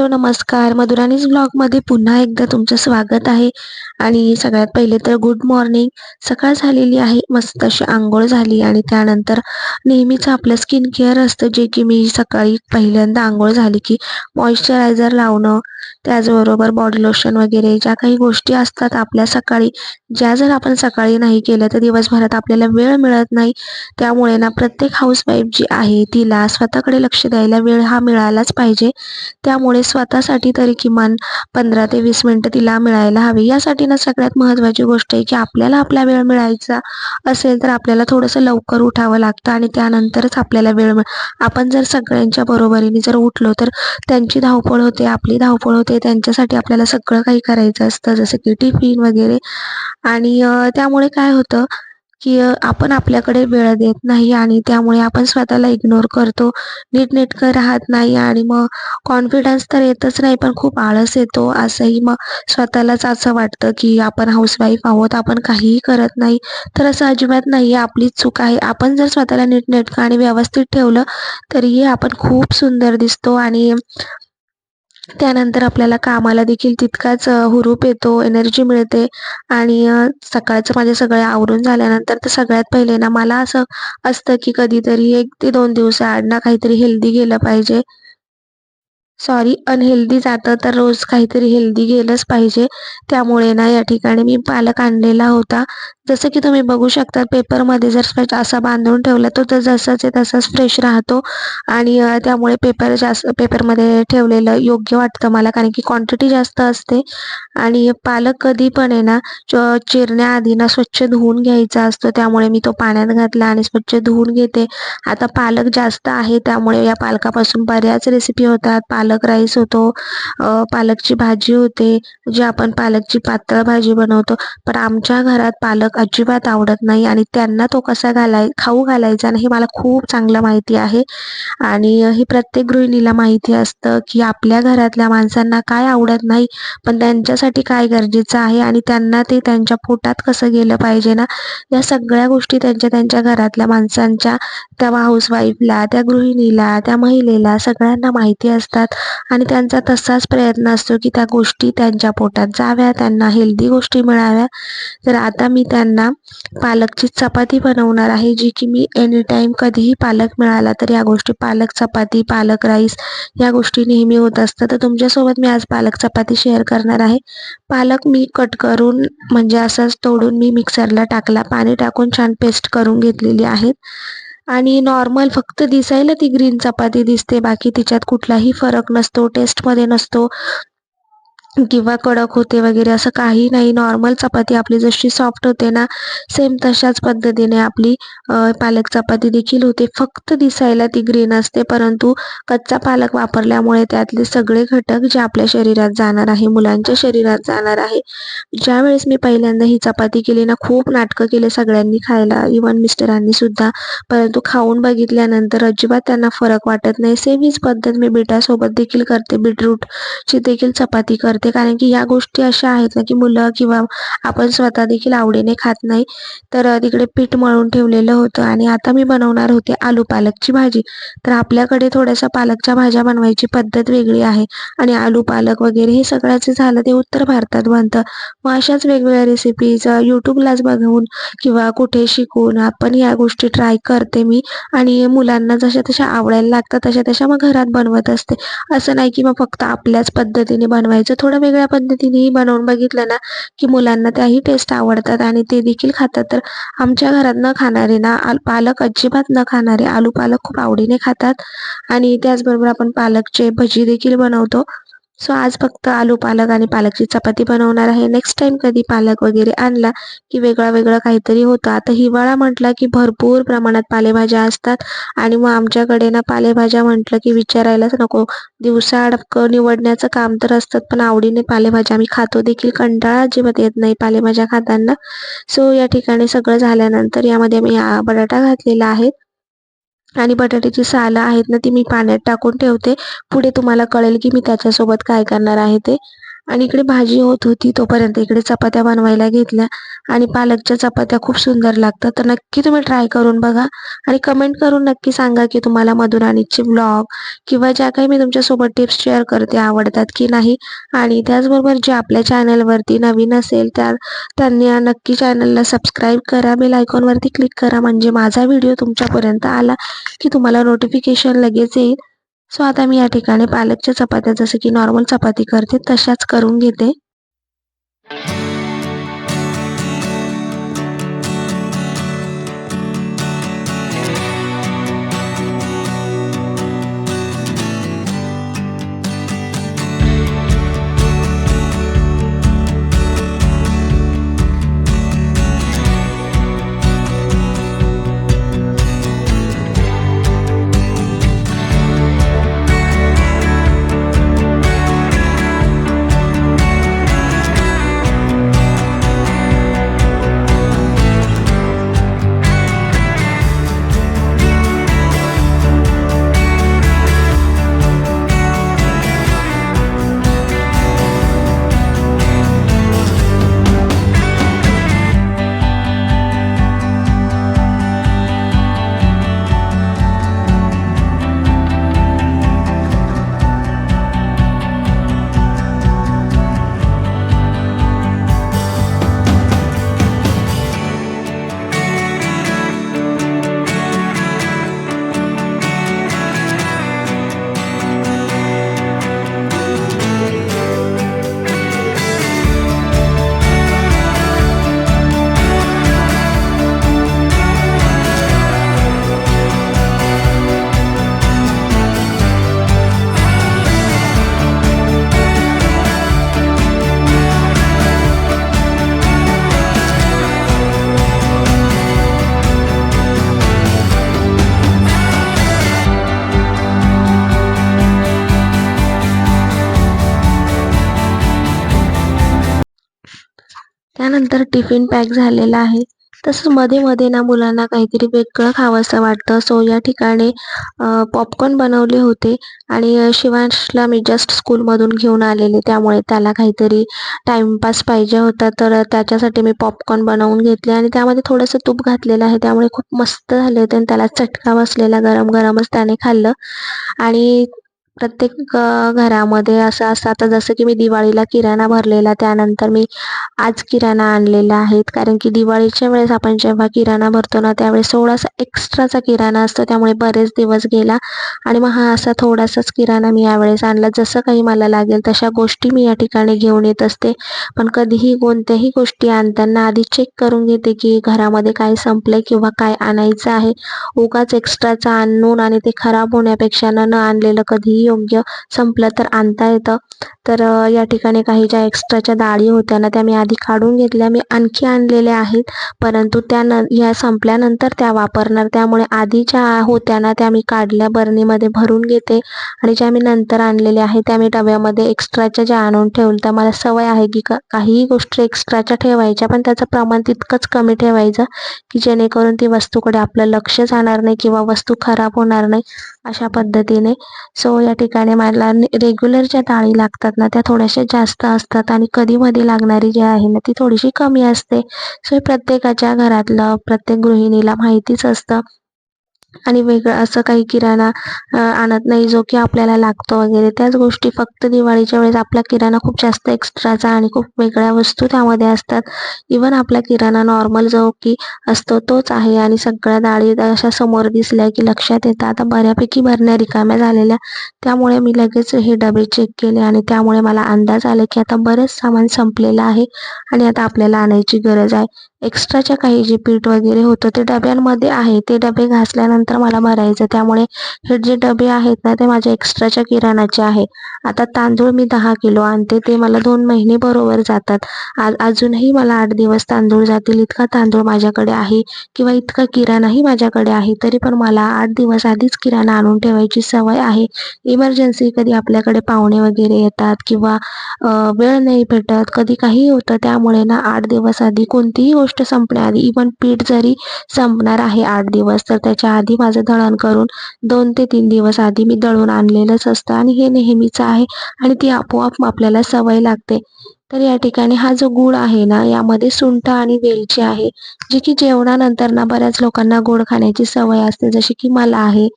Hello नमस्कार. मधुराणीज ब्लॉगमध्ये पुन्हा एकदा तुमचं स्वागत आहे. आणि सगळ्यात पहिले तर गुड मॉर्निंग. सकाळ झालेली आहे मस्त अशी आंघोळ झाली आणि त्यानंतर नेहमीच आपलं स्किन केअर असतं जे की मी सकाळी पहिल्यांदा आंघोळ झाली की मॉइश्चरायझर लावणं त्याचबरोबर बॉडी लोशन वगैरे ज्या काही गोष्टी असतात आपल्या सकाळी ज्या जर आपण सकाळी नाही केल्या तर दिवसभरात आपल्याला वेळ मिळत नाही. त्यामुळे ना प्रत्येक हाऊसवाईफ जी आहे तिला स्वतःकडे लक्ष द्यायला वेळ हा मिळालाच पाहिजे. त्यामुळे स्वतःसाठी तरी किमान पंधरा ते वीस मिनटं तिला मिळायला हवी. यासाठी ना सगळ्यात महत्त्वाची गोष्ट आहे की आपल्याला आपला वेळ मिळायचा असेल तर आपल्याला थोडंसं लवकर उठावं लागतं आणि त्यानंतरच आपल्याला वेळ मिळ आपण जर सगळ्यांच्या बरोबरीने जर उठलो तर त्यांची धावपळ होते आपली धावपळ होते त्यांच्यासाठी आपल्याला सगळं काही करायचं असतं जसं की टिफिन वगैरे. आणि त्यामुळे काय होतं की आपण आपल्याकडे वेळ देत नाही आणि त्यामुळे आपण स्वतःला इग्नोर करतो नीटनेटकं राहत नाही आणि मग कॉन्फिडन्स तर येतच नाही पण खूप आळस येतो. असंही मग स्वतःलाच असं वाटतं की आपण हाऊसवाईफ आहोत आपण काहीही करत नाही तर असं अजिबात नाही आहे आपलीच चूक आहे. आपण जर स्वतःला नीटनेटकं आणि व्यवस्थित ठेवलं तरीही आपण खूप सुंदर दिसतो आणि त्यानंतर आपल्याला कामाला देखील तितकाच हुरूप येतो एनर्जी मिळते आणि सकाळचं माझे सगळे आवरून झाल्यानंतर तर सगळ्यात पहिले ना मला असं असतं की कधीतरी एक ते दोन दिवसाआड ना काहीतरी हेल्दी गेलं पाहिजे. सॉरी अनहेल्दी जातं तर रोज काहीतरी हेल्दी गेलंच पाहिजे. त्यामुळे ना या ठिकाणी मी पालक आणलेला होता. जसं की तुम्ही बघू शकता पेपरमध्ये जर असा बांधून ठेवला तो तर जसाच आहे तसंच फ्रेश राहतो. आणि त्यामुळे पेपर जास्त पेपरमध्ये ठेवलेलं योग्य वाटतं मला कारण की क्वांटिटी जास्त असते. आणि पालक कधी पण आहे ना चिरण्याआधी ना स्वच्छ धुवून घ्यायचा असतो. त्यामुळे मी तो पाण्यात घातला आणि स्वच्छ धुवून घेते. आता पालक जास्त आहे त्यामुळे या पालकापासून बऱ्याच रेसिपी होतात. पालक पालक राईस होतो. पालकची भाजी होते जी आपण पालकची पातळ भाजी बनवतो. पण आमच्या घरात पालक अजिबात आवडत नाही आणि त्यांना तो कसा घालाय खाऊ घालायचा नाही मला खूप चांगलं माहिती आहे. आणि हे प्रत्येक गृहिणीला माहिती असतं की आपल्या घरातल्या माणसांना काय आवडत नाही पण त्यांच्यासाठी काय गरजेचं आहे आणि त्यांना ते त्यांच्या पोटात कसं गेलं पाहिजे ना या सगळ्या गोष्टी त्यांच्या त्यांच्या घरातल्या माणसांच्या त्या हाऊसवाईफला त्या गृहिणीला त्या महिलेला सगळ्यांना माहिती असतात. आणि त्यांचा तसाच प्रयत्न असतो की त्या गोष्टी त्यांच्या पोटात जाव्या त्यांना हेल्दी गोष्टी मिळाव्या. तर आता मी त्यांना पालकची चपाती बनवणार आहे जी की मी एनी टाईम कधीही पालक मिळाला तर या गोष्टी पालक चपाती पालक राईस या गोष्टी नेहमी होत असतात. तर तुमच्यासोबत मी आज पालक चपाती शेअर करणार आहे. पालक मी कट करून म्हणजे असंच तोडून मी मिक्सरला टाकला. पाणी टाकून छान पेस्ट करून घेतलेली आहेत. आणि नॉर्मल फक्त दिसायला ती ग्रीन चपाती दिसते. बाकी तिच्यात कुठलाही फरक नसतो टेस्टमध्ये नसतो. किंवा कडक होते वगैरे असं काही नाही. नॉर्मल चपाती आपली जशी सॉफ्ट होते ना सेम तशाच पद्धतीने आपली पालक चपाती देखील होते. फक्त दिसायला ती ग्रीन असते परंतु कच्चा पालक वापरल्यामुळे त्यातले सगळे घटक जे आपल्या शरीरात जाणार आहे मुलांच्या शरीरात जाणार आहे. ज्यावेळेस मी पहिल्यांदा ही चपाती केली ना खूप नाटकं केले सगळ्यांनी खायला. इवन मिस्टरांनी सुद्धा. परंतु खाऊन बघितल्यानंतर अजिबात त्यांना फरक वाटत नाही. सेम हीच पद्धत मी बीटासोबत देखील करते. बीटरूटची देखील चपाती करते. करते कारण की ह्या गोष्टी अशा आहेत ना की मुलं किंवा आपण स्वतः देखील आवडीने खात नाही तर तिकडे पीठ मळून ठेवलेलं होतं. आणि आता मी बनवणार होते आलू पालकची भाजी. तर आपल्याकडे थोड्याशा पालकच्या भाज्या बनवायची पद्धत वेगळी आहे. आणि आलू पालक वगैरे हे सगळ्याचं झालं ते उत्तर भारतात बनतं. मग अशाच वेगवेगळ्या रेसिपीज यूट्यूबलाच बघून किंवा कुठे शिकून आपण ह्या गोष्टी ट्राय करते मी. आणि मुलांना जशा तशा आवडायला लागतात तशा तशा मग घरात बनवत असते. असं नाही की मग फक्त आपल्याच पद्धतीने बनवायचं थोडं वेगळ्या पद्धतीनेही बनवून बघितलं ना की मुलांना त्याही टेस्ट आवडतात. आणि ते देखील खातात. तर आमच्या घरात न खाणारे ना पालक अजिबात न खाणारे आलू पालक खूप आवडीने खातात. आणि त्याचबरोबर आपण पालकचे भजी देखील बनवतो. सो आज फक्त आलू पालक आणि पालकची चपाती बनवणार आहे. नेक्स्ट टाइम कधी पालक वगैरे आणला की वेगळं वेगळं काहीतरी होतं. आता हिवाळा म्हटला की भरपूर प्रमाणात पालेभाज्या असतात. आणि मग आमच्याकडे ना पालेभाज्या म्हटलं की विचारायलाच नको. दिवसाआड निवडण्याचं काम तर असतात पण आवडीने पालेभाज्या आम्ही खातो देखील. कंटाळा अजिबात येत नाही पालेभाज्या खाताना. सो या ठिकाणी सगळं झाल्यानंतर यामध्ये मी बटाटा घातलेला आहे. आणि बटाट्याची सालं आहेत ना ती मी पाण्यात टाकून ठेवते. पुढे तुम्हाला कळेल की मी त्याच्यासोबत काय करणार आहे ते. आणि इकडे भाजी होत होती तोपर्यंत इकडे चपात्या बनवायला घेतल्या. आणि पालकच्या चपात्या खूप सुंदर लागतात. तर नक्की तुम्ही ट्राय करून बघा. आणि कमेंट करून नक्की सांगा की तुम्हाला मधुराणीचे ब्लॉग किंवा ज्या काही मी तुमच्यासोबत टिप्स शेअर करते आवडतात की नाही. आणि त्याचबरोबर जे आपल्या चॅनलवरती नवीन असेल त्या त्यांनी नक्की चॅनलला सबस्क्राईब करा. बेल आयकॉनवरती क्लिक करा. म्हणजे माझा व्हिडिओ तुमच्यापर्यंत आला की तुम्हाला नोटिफिकेशन लगेच येईल. सो आता मी या ठिकाणी पालकच्या चपात्या जसं की नॉर्मल चपाती करते तशाच करून घेते. टिफिन पॅक झालेला आहे. तसंच मध्ये मध्ये ना मुलांना काहीतरी वेगळं खावंसं वाटतं. सो या ठिकाणी पॉपकॉर्न बनवले होते आणि शिवांशला मी जस्ट स्कूलमधून घेऊन आलेले. त्यामुळे त्याला काहीतरी टाईमपास पाहिजे होता. तर त्याच्यासाठी मी पॉपकॉर्न बनवून घेतले आणि त्यामध्ये थोडंसं तूप घातलेलं आहे. त्यामुळे खूप मस्त झाले होते आणि त्याला चटका बसलेला गरम गरमच त्याने खाल्लं. आणि प्रत्येक घरामध्ये असं असतं. आता जसं की मी दिवाळीला किराणा भरलेला त्यानंतर मी आज किराणा आणलेला आहेत. कारण की दिवाळीच्या वेळेस आपण जेव्हा किराणा भरतो ना त्यावेळेस थोडासा एक्स्ट्राचा किराणा असतो. त्यामुळे बरेच दिवस गेला. आणि मग हा असा थोडासाच किराणा मी यावेळेस आणला. जसं काही मला लागेल तशा गोष्टी मी या ठिकाणी घेऊन येत असते. पण कधीही कोणत्याही गोष्टी आणताना आधी चेक करून घेते की घरामध्ये काय संपलंय किंवा काय आणायचं आहे. उगाच एक्स्ट्राचा आणून आणि ते खराब होण्यापेक्षा न आणलेलं कधीही योग्य संपलं तर आणता येतं. तर या ठिकाणी काही ज्या एक्स्ट्राच्या डाळी होत्या ना त्या मी आधी काढून घेतल्या. मी आणखी आणलेल्या आहेत. परंतु त्या न ह्या संपल्यानंतर त्या वापरणार. त्यामुळे आधी ज्या होत्या ना त्या मी काढल्या. बरणीमध्ये भरून घेते. आणि ज्या मी नंतर आणलेल्या आहेत त्या मी डब्यामध्ये एक्स्ट्राच्या ज्या आणून ठेवल्या मला सवय आहे की काहीही गोष्टी एक्स्ट्राच्या ठेवायच्या पण त्याचं प्रमाण तितकंच कमी ठेवायचं की जेणेकरून ती वस्तूकडे आपलं लक्ष जाणार नाही किंवा वस्तू खराब होणार नाही. अशा पद्धतीने. सो या ठिकाणी मला रेग्युलर ज्या डाळी लागतात ना त्या थोड्याशा जास्त असतात आणि कधीमध्ये लागणारी जी आहे ना ती थोडीशी कमी असते. सो प्रत्येकाच्या घरातलं प्रत्येक गृहिणीला माहितीच असतं. आणि वेगळं असं काही किराणा आणत नाही जो की आपल्याला लागतो वगैरे. त्याच गोष्टी फक्त दिवाळीच्या वेळेस आपला किराणा खूप जास्त एक्स्ट्राचा आणि खूप वेगळ्या वस्तू त्यामध्ये असतात. इवन आपला किराणा नॉर्मल जो की असतो तोच आहे आणि सगळ्या डाळी अशा समोर दिसल्या की लक्षात येतं. आता बऱ्यापैकी भरण्या रिकाम्या झालेल्या. त्यामुळे मी लगेच हे डबे चेक केले आणि त्यामुळे मला अंदाज आला की आता बरेच सामान संपलेलं आहे आणि आता आपल्याला आणायची गरज आहे. एक्स्ट्राच्या काही जे पीठ वगैरे होतं ते डब्यांमध्ये आहे. ते डबे घासल्यानंतर मला भरायचं. त्यामुळे हे जे डबे आहेत ना ते माझ्या एक्स्ट्राच्या किराणाचे आहे. आता तांदूळ मी दहा किलो आणते. ते मला दोन महिने बरोबर जातात. आज अजूनही मला आठ दिवस तांदूळ जातील. इतका तांदूळ माझ्याकडे आहे किंवा इतका किराणाही माझ्याकडे आहे तरी पण मला आठ दिवस आधीच किराणा आणून ठेवायची सवय आहे. इमर्जन्सी कधी आपल्याकडे पाहुणे वगैरे येतात किंवा वेळ नाही भेटत कधी काही होतं त्यामुळे ना आठ दिवस आधी कोणतीही गोष्ट गोष्ट संपण्याआधी इवन पीठ जरी संपणार आहे आठ दिवस तर त्याच्या आधी माझं दळण करून दोन ते तीन दिवस आधी मी दळून आणलेलंच असतं आणि हे नेहमीचं आहे आणि ती आपोआप आपल्याला सवय लागते. तर या ठिकाणी हा जो गुळ आहे ना यामध्ये सुंठ आणि वेलची आहे जे की जेवणानंतर ना बऱ्याच लोकांना गोड खाण्याची सवय असते जशी की मला आहे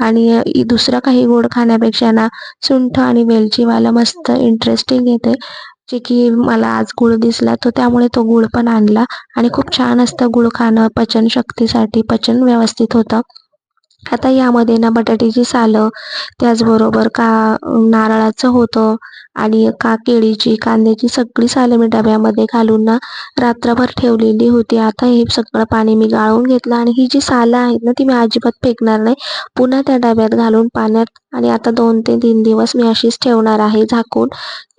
आणि दुसरं काही गोड खाण्यापेक्षा ना सुंठ आणि वेलचीवाला मस्त इंटरेस्टिंग येते. जे की मला आज गुळ दिसला तो त्यामुळे तो गुळ पण आणला. आणि खूप छान असतं गुळ खाणं पचनशक्तीसाठी पचन व्यवस्थित होतं. आता यामध्ये ना बटाट्याची सालं त्याचबरोबर का नारळाचं होतं आणि का केळीची कांद्याची सगळी सालं मी डब्यामध्ये घालून ना रात्रभर ठेवलेली होती. आता हे सगळं पाणी मी गाळून घेतलं आणि ही जी सालं आहेत ना ती मी अजिबात फेकणार नाही. पुन्हा त्या डब्यात घालून पाण्यात आणि आता दोन ते तीन दिवस मी अशीच ठेवणार आहे झाकून.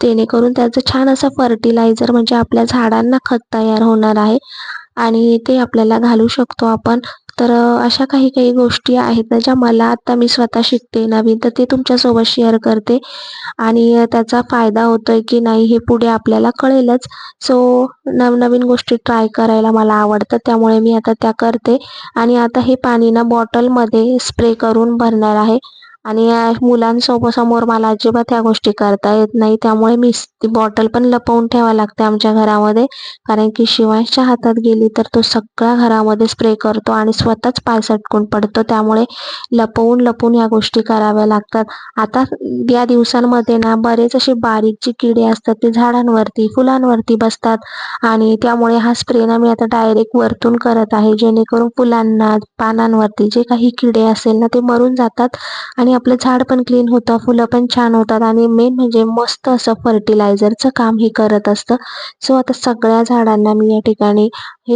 जेणेकरून त्याचं छान असं फर्टिलायझर म्हणजे आपल्या झाडांना खत तयार होणार आहे आणि ते आपल्याला घालू शकतो आपण. तर अशा काही काही गोष्टी आहेत ना ज्या मला आता मी स्वतः शिकते नवीन तर ते तुमच्यासोबत शेअर करते. आणि त्याचा फायदा होतोय की नाही हे पुढे आपल्याला कळेलच. सो नवनवीन गोष्टी ट्राय करायला मला आवडतं त्यामुळे मी आता त्या करते. आणि आता हे पाणी ना बॉटलमध्ये स्प्रे करून भरणार आहे. आणि या मुलांसोबत समोर मला अजिबात ह्या गोष्टी करता येत नाही. त्यामुळे मी ती बॉटल पण लपवून ठेवावी लागते आमच्या घरामध्ये. कारण की शिवांशच्या हातात गेली तर तो सगळ्या घरामध्ये स्प्रे करतो आणि स्वतःच पाय सटकून पडतो. त्यामुळे लपवून लपवून या गोष्टी कराव्या लागतात. आता या दिवसांमध्ये ना बरेच असे बारीक जे किडे असतात ते झाडांवरती फुलांवरती बसतात. आणि त्यामुळे हा स्प्रे ना मी आता डायरेक्ट वरतून करत आहे. जेणेकरून फुलांना पानांवरती जे काही किडे असेल ना ते मरून जातात. आणि आपलं झाड पण क्लीन होतं फुलं पण छान होतात आणि मेन म्हणजे मस्त असं फर्टिलायझरचं काम हे करत असतं. सो आता सगळ्या झाडांना मी या ठिकाणी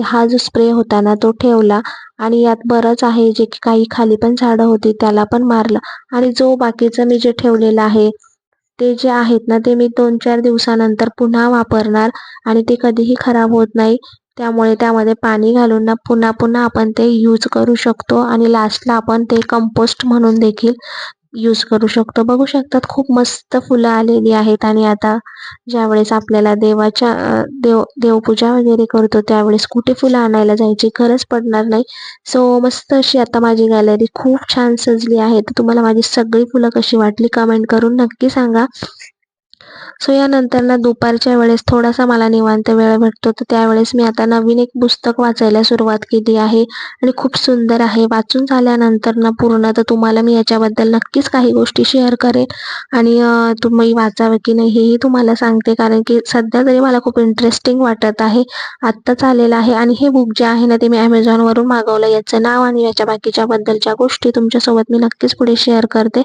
हा जो स्प्रे होता ना तो ठेवला आणि यात बरंच आहे जे की काही खाली पण झाडं होती त्याला पण मारलं. आणि जो बाकीचं मी जे ठेवलेलं आहे ते जे आहेत ना ते मी दोन चार दिवसानंतर पुन्हा वापरणार आणि ते कधीही खराब होत नाही. त्यामुळे त्यामध्ये पाणी घालून ना पुन्हा पुन्हा आपण ते यूज करू शकतो आणि लास्टला आपण ते कंपोस्ट म्हणून देखील यूज करू शकतो. बघू शकतात खूप मस्त फुलं आलेली आहेत आणि आता ज्यावेळेस आपल्याला देवाच्या देव देवपूजा वगैरे करतो त्यावेळेस कुठे फुलं आणायला जायची गरज पडणार नाही. सो मस्त अशी आता माझी गॅलरी खूप छान सजली आहे. तर तुम्हाला माझी सगळी फुलं कशी वाटली कमेंट करून नक्की सांगा. सो यानंतर ना दुपारच्या वेळेस थोडासा मला निवांत वेळ भेटतो. तर त्यावेळेस मी आता नवीन एक पुस्तक वाचायला सुरुवात केली आहे आणि खूप सुंदर आहे. वाचून झाल्यानंतर ना पूर्ण तर तुम्हाला मी याच्याबद्दल नक्कीच काही गोष्टी शेअर करेन. आणि तुम्ही वाचावं की नाही हेही तुम्हाला सांगते. कारण की सध्या तरी मला खूप इंटरेस्टिंग वाटत आहे. आत्ताच आलेलं आहे आणि हे बुक जे आहे ना ते मी ॲमेझॉनवरून मागवलं. याचं नाव आणि याच्या बाकीच्या बद्दलच्या गोष्टी तुमच्यासोबत मी नक्कीच पुढे शेअर करते.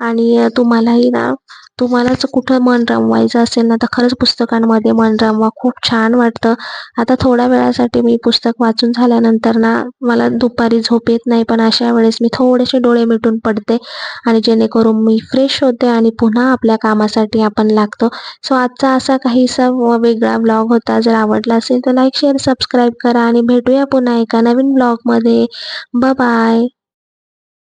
आणि तुम्हालाही ना तुम्हाला जर कुठं मन रमवायचं असेल ना तर खरंच पुस्तकांमध्ये मन रमवा. खूप छान वाटतं. आता थोड्या वेळासाठी मी पुस्तक वाचून झाल्यानंतर ना मला दुपारी झोप येत नाही पण अशा वेळेस मी थोडेसे डोळे मिटून पडते आणि जेणेकरून मी फ्रेश होते आणि पुन्हा आपल्या कामासाठी आपण लागतो. सो आजचा असा काहीसा वेगळा ब्लॉग होता. जर आवडला असेल तर लाईक शेअर सबस्क्राईब करा आणि भेटूया पुन्हा एका नवीन ब्लॉगमध्ये. बाय